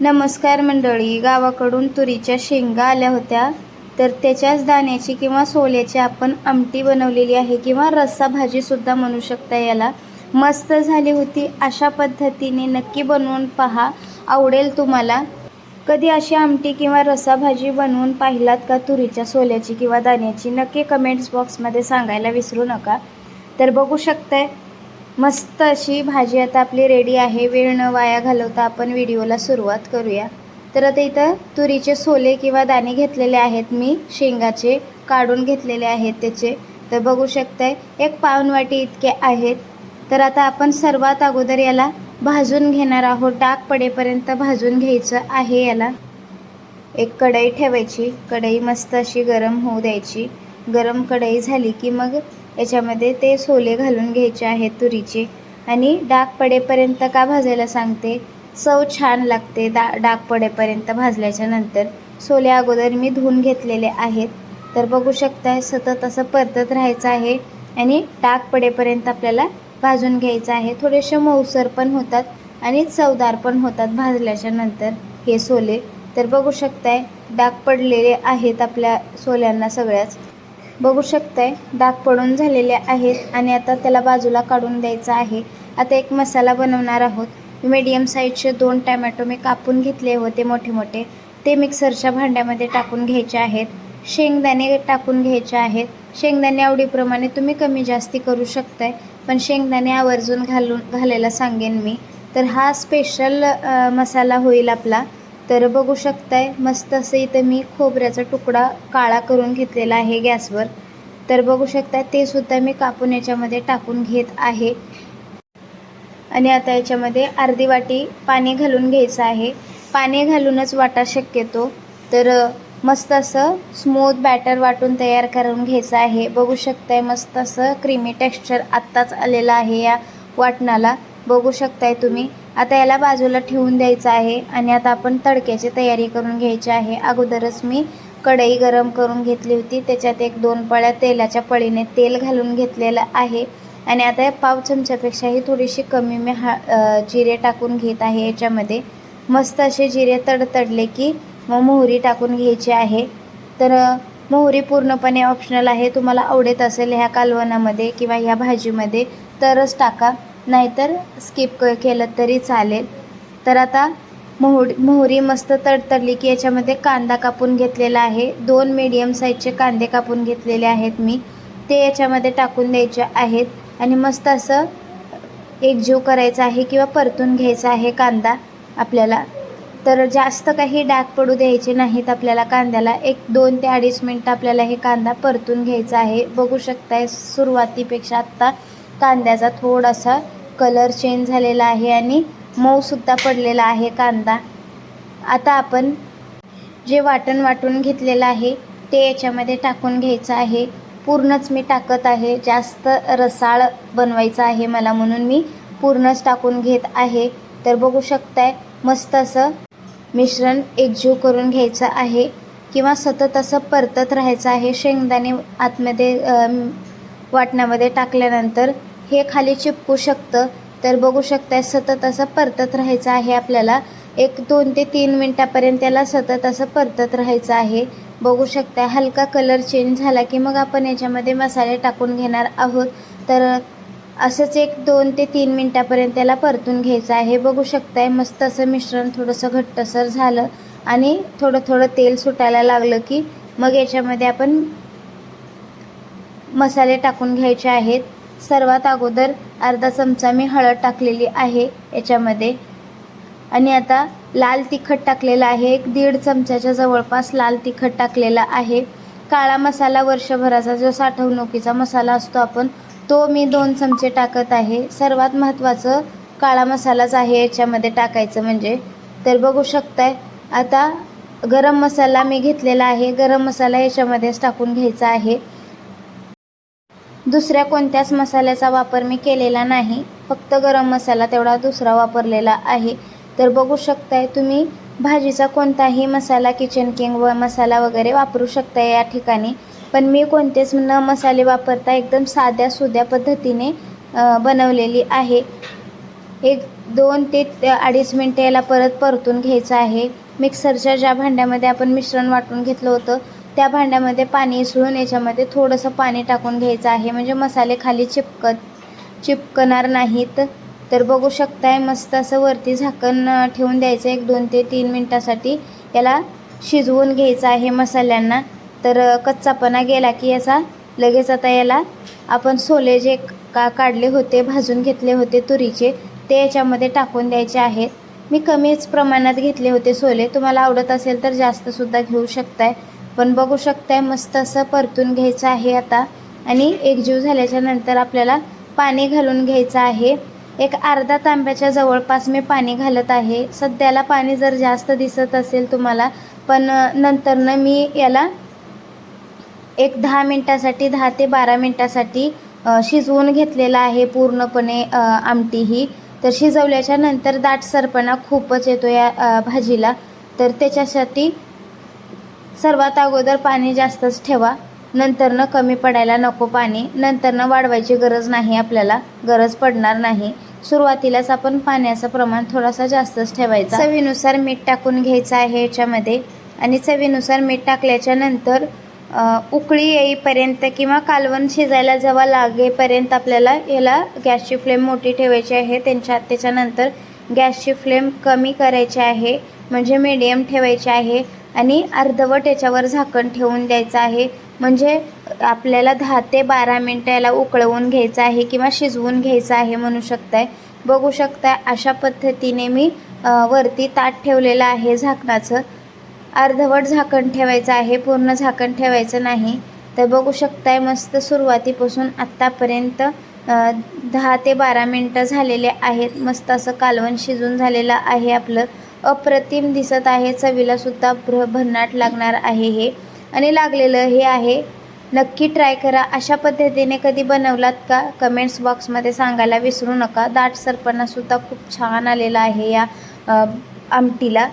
नमस्कार मंडळी गावाकडून तुरीच्या शेंगा आल्या होत्या. तर त्याच्याच दाण्याची किंवा सोल्याची आपण आमटी बनवलेली आहे किंवा रस्सा भाजीसुद्धा म्हणू शकता याला. मस्त झाली होती अशा पद्धतीने नक्की बनवून पहा. आवडेल तुम्हाला. कधी अशी आमटी किंवा रस्सा भाजी बनवून पाहिलात का तुरीच्या सोल्याची किंवा दाण्याची? नक्की कमेंट्स बॉक्समध्ये सांगायला विसरू नका. तर बघू शकताय मस्त अशी भाजी आता आपली रेडी आहे. वेळ न वाया घालवता आपण व्हिडिओला सुरुवात करूया. तर आता इथं तुरीचे सोले किंवा दाणे घेतलेले आहेत मी. शेंगाचे काढून घेतलेले आहेत त्याचे. तर बघू शकताय एक पावनवाटी इतके आहेत. तर आता आपण सर्वात अगोदर याला भाजून घेणार आहोत. डाग पडेपर्यंत भाजून घ्यायचं आहे याला. एक कढई ठेवायची. कढई मस्त अशी गरम होऊ द्यायची. गरम कढई झाली की मग याच्यामध्ये ते सोले घालून घ्यायचे आहेत तुरीचे. आणि डाग पडेपर्यंत का भाजायला सांगते? चव छान लागते दा डाग पडेपर्यंत भाजल्याच्या नंतर. सोले अगोदर मी धुवून घेतलेले आहेत. तर बघू शकताय सतत असं परतत राहायचं आहे आणि डाग पडेपर्यंत आपल्याला भाजून घ्यायचं आहे. थोडेसे मऊसर पण होतात आणि चवदार पण होतात भाजल्याच्या नंतर हे सोले. तर बघू शकताय डाग पडलेले आहेत आपल्या सोल्यांना सगळ्याच. बघू शकताय डाग पडून झालेले आहेत आणि आता त्याला बाजूला काढून द्यायचं आहे. आता एक मसाला बनवणार आहोत. मीडियम साईजचे दोन टॅमॅटो मी कापून घेतले होते मोठे मोठे. ते मिक्सरच्या भांड्यामध्ये टाकून घ्यायचे आहेत. शेंगदाणे टाकून घ्यायचे आहेत. शेंगदाणे आवडीप्रमाणे तुम्ही कमी जास्ती करू शकताय पण शेंगदाणे आवर्जून घालून घालायला सांगेन मी. तर हा स्पेशल मसाला होईल आपला. तर बघू शकताय मस्त असं इथं मी खोबऱ्याचा तुकडा काळा करून घेतलेला आहे गॅसवर. तर बघू शकताय ते सुद्धा मी कापून याच्यामध्ये टाकून घेत आहे. आणि आता याच्यामध्ये अर्धी वाटी पाणी घालून घ्यायचं आहे. पाणी घालूनच वाटा शक्यतो. तर मस्त असं स्मूथ बॅटर वाटून तयार करून घ्यायचं आहे. बघू शकताय मस्त असं क्रीमी टेक्स्चर आत्ताच आलेलं आहे या वाटणाला. बघू शकताय तुम्ही. आता याला बाजूला ठेवून द्यायचं आहे आणि आता आपण तडक्याची तयारी करून घ्यायची आहे. अगोदरच मी कढई गरम करून घेतली होती. त्याच्यात एक दोन पळ्या तेलाच्या पळीने तेल घालून घेतलेलं आहे. आणि आता पाव चमच्यापेक्षाही थोडीशी कमी मी हा जिरे टाकून घेत आहे. याच्यामध्ये मस्त असे जिरे तडतडले की मग मोहरी टाकून घ्यायची आहे. तर मोहरी पूर्णपणे ऑप्शनल आहे. तुम्हाला आवडत असेल ह्या कालवणामध्ये किंवा ह्या भाजीमध्ये तरच टाका. नाहीतर स्किप क केलं तरी चालेल. तर आता मोहरी मोहरी मस्त तडतडली की याच्यामध्ये कांदा कापून घेतलेला आहे. दोन मीडियम साईजचे कांदे कापून घेतलेले आहेत मी. ते याच्यामध्ये टाकून द्यायचे आहेत. आणि मस्त असं एकजीव करायचं आहे किंवा परतून घ्यायचा आहे कांदा आपल्याला. तर जास्त काही डाग पडू द्यायचे नाहीत आपल्याला कांद्याला. एक दोन ते अडीच मिनटं आपल्याला हे कांदा परतून घ्यायचा आहे. बघू शकताय सुरुवातीपेक्षा आत्ता कांद्याचा थोडासा कलर चेंज झालेला आहे आणि मऊसुद्धा पडलेला आहे कांदा. आता आपण जे वाटण वाटून घेतलेलं आहे ते याच्यामध्ये टाकून घ्यायचं आहे. पूर्णच मी टाकत आहे. जास्त रसाळ बनवायचं आहे मला म्हणून मी पूर्णच टाकून घेत आहे. तर बघू शकताय मस्त असं मिश्रण एकजीव करून घ्यायचं आहे किंवा सतत असं परतत राहायचं आहे. शेंगदाणे आतमध्ये वाटणामध्ये टाकल्यानंतर हे खाली चिपकू शकतं. तर बघू शकताय सतत असं परतत राहायचं आहे आपल्याला. एक दोन ते तीन मिनटापर्यंत त्याला सतत असं परतत राहायचं आहे. बघू शकताय हलका कलर चेंज झाला की मग आपण याच्यामध्ये मसाले टाकून घेणार आहोत. तर असंच एक दोन ते तीन मिनटापर्यंत त्याला परतून घ्यायचं आहे. बघू शकताय मस्त असं मिश्रण थोडंसं घट्टसर झालं आणि थोडं थोडं तेल सुटायला लागलं की मग याच्यामध्ये आपण मसाले टाकून घ्यायचे आहेत. सर्वात अगोदर अर्धा चमचा मी हळद टाकलेली आहे याच्यामध्ये. आणि आता लाल तिखट टाकलेलं आहे. एक दीड चमच्याच्या जवळपास लाल तिखट टाकलेला आहे. काळा मसाला वर्षभराचा जो साठवणुकीचा मसाला असतो आपण तो मी दोन चमचे टाकत आहे. सर्वात महत्त्वाचं काळा मसालाच आहे याच्यामध्ये टाकायचं म्हणजे. तर बघू शकताय आता गरम मसाला मी घेतलेला आहे. गरम मसाला याच्यामध्येच टाकून घ्यायचा आहे. दुसऱ्या कोणत्याच मसाल्याचा वापर मी केलेला नाही. फक्त गरम मसाला तेवढा दुसरा वापरलेला आहे. तर बघू शकताय तुम्ही भाजीचा कोणताही मसाला किचन किंग व मसाला वगैरे वापरू शकता या ठिकाणी. पण मी कोणतेच न मसाले वापरता एकदम साध्या सुध्या पद्धतीने बनवलेली आहे. एक दोन ते अडीच मिनटं याला परत परतून घ्यायचं आहे. मिक्सरच्या ज्या भांड्यामध्ये आपण मिश्रण वाटून घेतलं होतं त्या भांड्यामध्ये पाणी उसळून याच्यामध्ये थोडंसं पाणी टाकून घ्यायचं आहे. म्हणजे मसाले खाली चिपकत चिपकणार नाहीत. तर बघू शकताय मस्त असं वरती झाकण ठेवून द्यायचं एक दोन ते तीन मिनटासाठी. याला शिजवून घ्यायचं आहे मसाल्यांना. तर कच्चापणा गेला की याचा लगेच आता याला आपण सोले जे का काढले होते भाजून घेतले होते तुरीचे ते याच्यामध्ये टाकून द्यायचे आहेत. मी कमीच प्रमाणात घेतले होते सोले. तुम्हाला आवडत असेल तर जास्तसुद्धा घेऊ शकताय. पण बघू शकताय मस्त असं परतून घ्यायचं आहे आता. आणि एकजीव झाल्याच्यानंतर आपल्याला पाणी घालून घ्यायचं आहे. एक अर्धा तांब्याच्या जवळपास मी पाणी घालत आहे. सध्याला पाणी जर जास्त दिसत असेल तुम्हाला पण नंतरनं मी याला एक दहा मिनटासाठी दहा ते बारा मिनटासाठी शिजवून घेतलेला आहे पूर्णपणे आमटी ही तर शिजवल्याच्या नंतर दाटसरपणा खूपच येतो या भाजीला. तर त्याच्यासाठी सर्वात अगोदर पाणी जास्तच ठेवा. नंतरनं कमी पडायला नको पाणी. नंतरनं वाढवायची गरज नाही आपल्याला. गरज पडणार नाही. सुरुवातीलाच आपण पाण्याचं प्रमाण थोडासा जास्तच ठेवायचा. चवीनुसार मीठ टाकून घ्यायचं आहे याच्यामध्ये. आणि चवीनुसार मीठ टाकल्याच्या नंतर उकळी येईपर्यंत किंवा कालवण शिजायला जेव्हा लागेपर्यंत आपल्याला याला गॅसची फ्लेम मोठी ठेवायची आहे. त्यांच्या त्याच्यानंतर गॅसची फ्लेम कमी करायची आहे. म्हणजे मीडियम ठेवायची आहे. आणि अर्धवट याच्यावर झाकण ठेवून द्यायचं आहे. म्हणजे आपल्याला दहा ते बारा मिनटं याला उकळवून घ्यायचं आहे किंवा शिजवून घ्यायचं आहे म्हणू शकताय. बघू शकताय अशा पद्धतीने मी वरती ताट ठेवलेलं आहे झाकणाचं. अर्धवट झाकण ठेवायचं आहे पूर्ण झाकण ठेवायचं नाही. तर बघू शकताय मस्त सुरुवातीपासून आत्तापर्यंत दहा ते बारा मिनटं झालेले आहेत. मस्त असं कालवण शिजून झालेलं आहे आपलं. अप्रतिम दिसत आहे. चवीला सुद्धा भ्र भन्नाट लागणार आहे हे. आणि लागलेलं हे आहे. नक्की ट्राय करा. अशा पद्धतीने कधी बनवलात का? कमेंट्स बॉक्समध्ये सांगायला विसरू नका. दाट सरपणासुद्धा खूप छान आलेला आहे या आमटीला.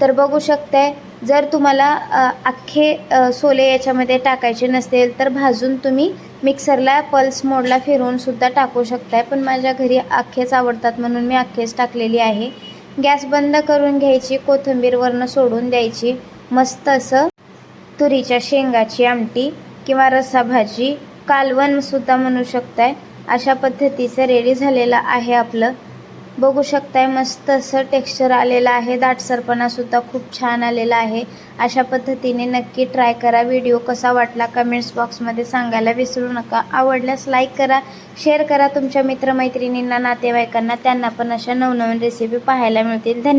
तर बघू शकताय जर तुम्हाला अख्खे सोले याच्यामध्ये टाकायचे नसतील तर भाजून तुम्ही मिक्सरला पल्स मोडला फिरवूनसुद्धा टाकू शकताय. पण माझ्या घरी अख्खेच आवडतात म्हणून मी अख्खेच टाकलेली आहे. गॅस बंद करून घ्यायची कोथिंबीर वरनं सोडून द्यायची. मस्त असं तुरीच्या शेंगाची आमटी किंवा रस्सा भाजी कालवणसुद्धा म्हणू शकताय. अशा पद्धतीचं रेडी झालेलं आहे आपलं बघू शकताय मस्त असं टेक्स्चर आलेलं आहे. दाटसरपणासुद्धा खूप छान आलेला आहे. अशा पद्धतीने नक्की ट्राय करा. व्हिडिओ कसा वाटला कमेंट्स बॉक्समध्ये सांगायला विसरू नका. आवडल्यास लाईक करा. शेअर करा तुमच्या मित्रमैत्रिणींना नातेवाईकांना. त्यांना पण अशा नवनवीन रेसिपी पाहायला मिळतील. धन्यवाद.